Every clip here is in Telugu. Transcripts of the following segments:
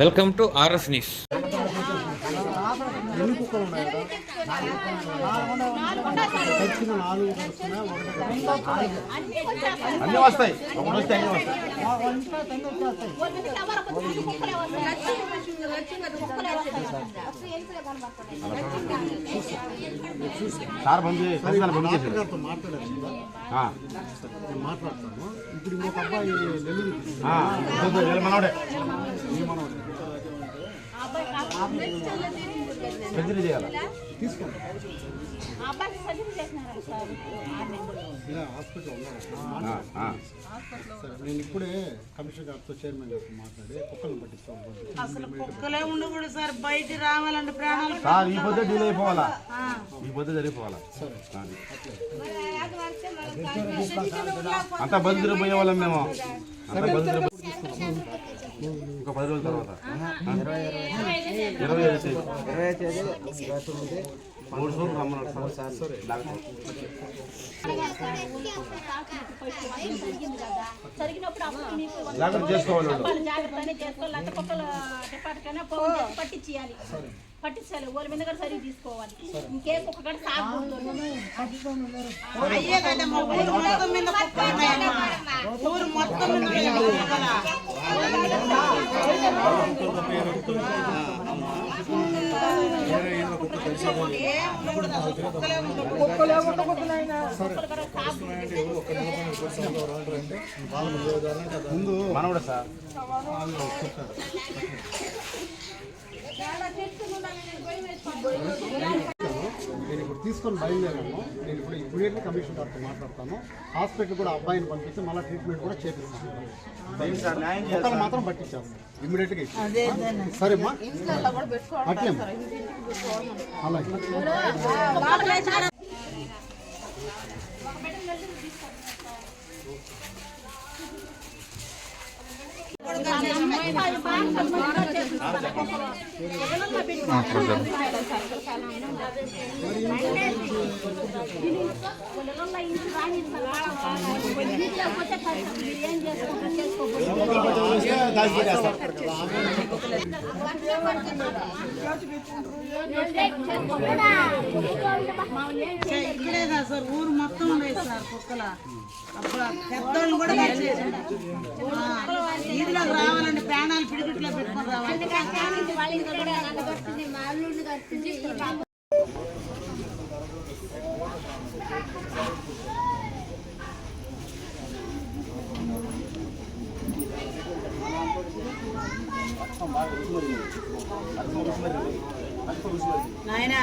Welcome to RS news. ఎన్ని అన్ని వస్తాయి ఒకటి వస్తే అన్ని వస్తాయి సార్ బంద్ చేసి మాట్లాడారు ఇప్పుడు ఇంకొక అబ్బాయి మనోడే మనోడే సర్జరీ చేయాలి? తీసుకోండి. నేను ఇప్పుడే కమిషనర్ గారితో చైర్మన్ గారితో మాట్లాడి కుక్కలను పట్టిస్తాను. అసలు కుక్కలే ఉండకూడదు సార్ బయట రావాలంటే ప్రాణాలు సార్ ఈ పొద్దు డీల్ అయిపోవాలా? ఈ పొద్దు జరిగిపోవాలా. అంతా బదిలీ పోయే వాళ్ళం మేము. అంతా బదిలీ ఒక పది రోజుల తర్వాత ఇరవై ఐదు తేదీ మూడు సూర్లు రమ్మన్నారు సార్ డాక్టర్ జాగ్రత్త చేసుకోవాలి పట్టించాలి. అంత పట్టించాలి ఓరి మీద కూడా సరిగ్గా తీసుకోవాలి. ఇంకేం కుక్క కూడా సాగుతుంది అయ్యే కదమ్మా ఊరు మొత్తం మీద కుక్కలు ఉన్నాయమ్మా. ఊరు మొత్తం మీద ముందు మనవడ సార్ నేను తీసుకొని బయలుదేరాను. నేను ఇప్పుడు ఇమీడియట్లీ కమిషనర్ గారితో మాట్లాడతాను. హాస్పిటల్ కూడా అబ్బాయిని పంపిస్తే మళ్ళీ ట్రీట్మెంట్ కూడా చేపిస్తాను. మాత్రం పట్టించేస్తాను ఇమీడియట్గా. సరేమ్మా అట్లే అలాగే. ఏం చేసుకుంటారు సార్, ఇక్కడే కాదు సార్ ఊరు మొత్తం ఉన్నాయి సార్ కుక్కల అప్పుడు పెద్దోళ్ళు కూడా కరిచేసారు. ఆ, వీధిలోకి రావాలంటే ప్రాణాలు పిడిపిట్లో పెట్టుకొని రావాలి నాయన.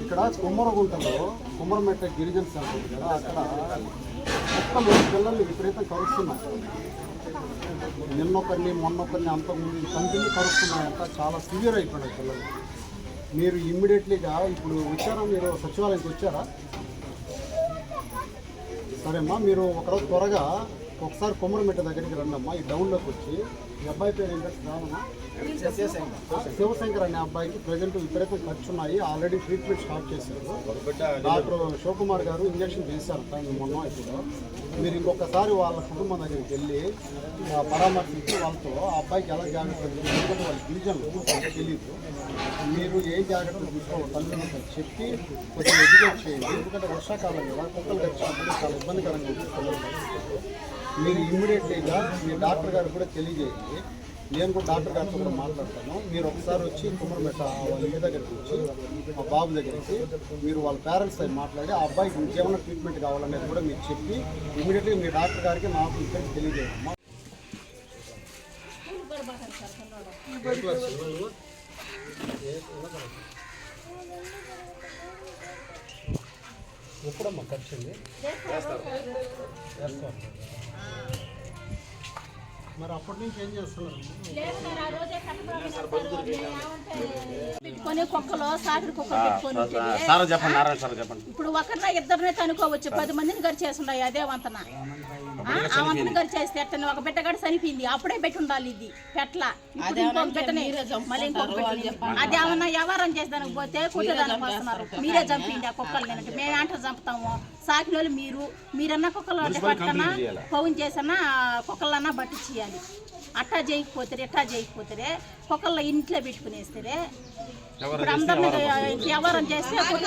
ఇక్కడ కుమ్మరగుంటలో కుమ్మరమెట్ట గిరిజన సెంటర్ కదా అక్కడ కుక్కలు పిల్లల్ని విపరీతం కరుస్తున్నాయి. నిన్నొకరిని మొన్నొకరిని అంతకుముందు కంటిన్యూ కరుస్తున్నాయంట చాలా సివియర్ అయిపోయినాయి పిల్లలు. మీరు ఇమ్మీడియట్లీగా ఇప్పుడు వచ్చారా? మీరు సచివాలయానికి వచ్చారా? సరేమ్మా మీరు ఒకరోజు త్వరగా ఒకసారి కొమ్మరమెట్ట దగ్గరికి రండమ్మా. ఈ డౌన్లోకి వచ్చి ఈ అబ్బాయి పేరు ఏంటంటే రానమ్మా శివశంకర్. అనే అబ్బాయికి ప్రజెంట్ విపరీతం ఖర్చు ఉన్నాయి ఆల్రెడీ ట్రీట్మెంట్ స్టార్ట్ చేశారు. డాక్టర్ శివకుమార్ గారు ఇంజక్షన్ చేశారు. కానీ మొన్న ఇప్పుడు. మీరు ఇంకొకసారి వాళ్ళ కుటుంబం దగ్గరికి వెళ్ళి పరామర్శించి వాళ్ళతో ఆ అబ్బాయికి ఎలా జాగ్రత్తలు ఎందుకంటే వాళ్ళ డివిజన్లు తెలియదు మీరు ఏ జాగ్రత్తలు తీసుకోవాలి తల్లిదండ్రులకు చెప్పి కొంచెం ఎడ్యుకేట్ చేయండి. ఎందుకంటే వర్షాకాలం కదా కుక్కలు చాలా ఇబ్బందికరంగా ఉంటుంది మీరు ఇమ్మీడియట్లీగా మీ డాక్టర్ గారు కూడా తెలియజేయండి. నేను కూడా డాక్టర్ గారితో కూడా మాట్లాడతాను. మీరు ఒకసారి వచ్చి కుమ్మరమెట్ట వాళ్ళ ఇంటి దగ్గరికి వచ్చి మా బాబు దగ్గరికి మీరు వాళ్ళ పేరెంట్స్ అయి మాట్లాడి ఆ అబ్బాయికి ఇంకేమైనా ట్రీట్మెంట్ కావాలనేది కూడా మీరు చెప్పి ఇమీడియట్గా మీ డాక్టర్ గారికి నాకు ఇక్కడికి తెలియజేయమ్మా ఎప్పుడమ్మా ఖర్చుంది మరి అప్పటి నుంచి ఏం చేస్తున్నారు? కుక్కలు సాకిరి కుక్కలు పెట్టుకొని ఉంటుంది. సార్ చెప్పండి నారాయణ సార్ చెప్పండి. ఇప్పుడు ఒకరిన ఇద్దరినే తనుకోవచ్చు పది మందిని గడిచేస్తున్నాయి అదే వంతన. ఆ, వంతన గడిచేస్తే ఎట్టని ఒక బిడ్డ గడి చనిపోయింది. అప్పుడే పెట్టి ఉండాలి ఇది. పెట్ల. ఇప్పుడు ఇంకొక బిడ్డని మళ్ళీ ఇంకొక బిడ్డని. అది ఏమన్నా వ్యవహారం చేసేదానికి పోతే కుట్టేదానికి వస్తున్నారు. మీరే చంపింది ఆ కుక్కలు నేను మేము ఏంటో చంపుతాము. సాకిన వాళ్ళు మీరు మీరన్నా కుక్కలు పట్టుకన్నా చేయాలా? ఫోన్ చేసన్నా కుక్కలన్నా బట్టి చేయాలి అట్టా చేయకపోతే ఎట్టా చేయకపోతే కుక్కల్లో ఇంట్లో పెట్టుకునేస్తే ఎవరు ఇప్పుడు చేస్తే అందరిని ఎవరు ఎవరం చేస్తే వాళ్ళు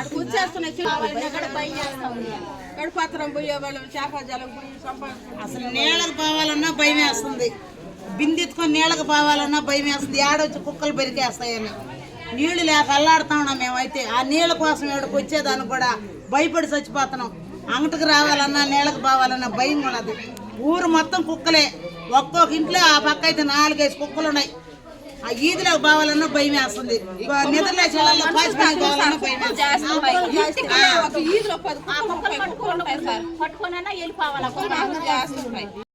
అక్కడ కాపీ వేసుకోవాలి. ఖర్చు కుక్కలు పోయే వాళ్ళు చేప జలం పోయి సంపాదించుకుంటారు అసలు నీళ్ళకి పోవాలన్నా భయం వేస్తుంది. బిందెత్తుకొని నీళ్ళకి పోవాలన్నా భయం వేస్తుంది. ఆడొచ్చి కుక్కలు పెరికేస్తాయని. నీళ్ళు లేక అల్లాడుతా ఉన్నాం మేమైతే. ఆ నీళ్ళ కోసం ఇక్కడికి వచ్చేదానికి కూడా భయపడి చచ్చిపోతున్నాం. అంగటికి రావాలన్నా నీళ్ళకి పోవాలన్నా భయం ఉన్నది. ఊరు మొత్తం కుక్కలే. ఒక్కొక్క ఇంట్లో ఆ పక్క అయితే నాలుగైదు కుక్కలు ఉన్నాయి ఆ ఈదిలోకి పోవాలన్నా భయం వేస్తుంది. నిద్రలే చెల్లెల్లో పాచిపోయి పోవాలన్నా భయం వేస్తుంది. ఒక ఈదులో పది ఆ కుక్కలు పట్టుకోండి పట్టుకోనైనా వెళ్ళిపోవాలి? ఆ కుక్కలు. చేస్తుంటాయి